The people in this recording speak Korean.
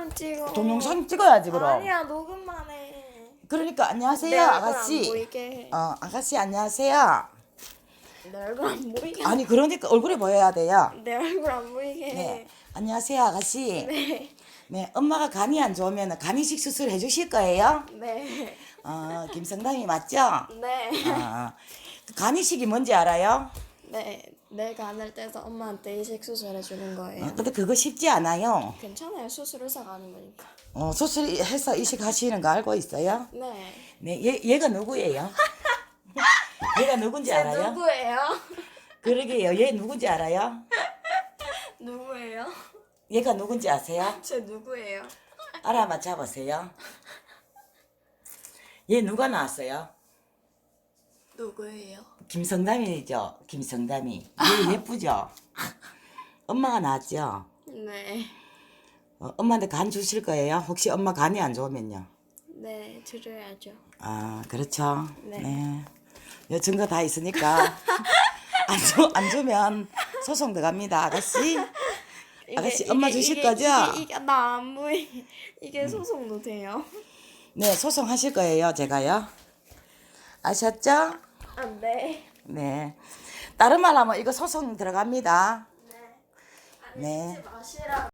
동영상 찍어. 동영상 찍어야지 그럼. 아니야 녹음만 해. 그러니까 안녕하세요 내 얼굴 안 아가씨. 보이게 해. 어 아가씨 안녕하세요. 내 얼굴 안 보이게. 아니 그러니까 얼굴이 보여야 돼요. 내 얼굴 안 보이게. 네. 해. 안녕하세요 아가씨. 네. 네 엄마가 간이 안 좋으면 간이식 수술 해주실 거예요? 네. 어 김성담이 맞죠? 네. 아, 그 간이식이 뭔지 알아요? 네. 내 간을 떼서 엄마한테 이식 수술해 주는 거예요. 어, 근데 그거 쉽지 않아요. 괜찮아요. 수술 의사 가는 거니까. 어, 수술해서 이식하시는 거 알고 있어요? 네. 네, 얘, 얘가 누구예요? 얘가 누군지 알아요? 누구예요? 그러게요. 얘 누군지 알아요? 누구예요? 얘가 누군지 아세요? 제 누구예요? 알아맞혀 보세요. 얘 누가 나왔어요? 누구예요? 김성담이죠. 김성담이. 얘 예쁘죠? 엄마가 나왔죠? 네. 어, 엄마한테 간 주실 거예요? 혹시 엄마 간이 안 좋으면요? 네, 드려야죠. 아, 그렇죠. 네. 네. 요 증거 다 있으니까. 안, 주, 안 주면 소송 들어갑니다, 아가씨. 아가씨, 엄마 주실 거죠? 음. 이게, 이게 나안 보이. 이게 소송도 돼요? 네, 소송하실 거예요, 제가요. 아셨죠? 아, 네. 네. 다른 말 하면 이거 소송 들어갑니다. 네. 마시라.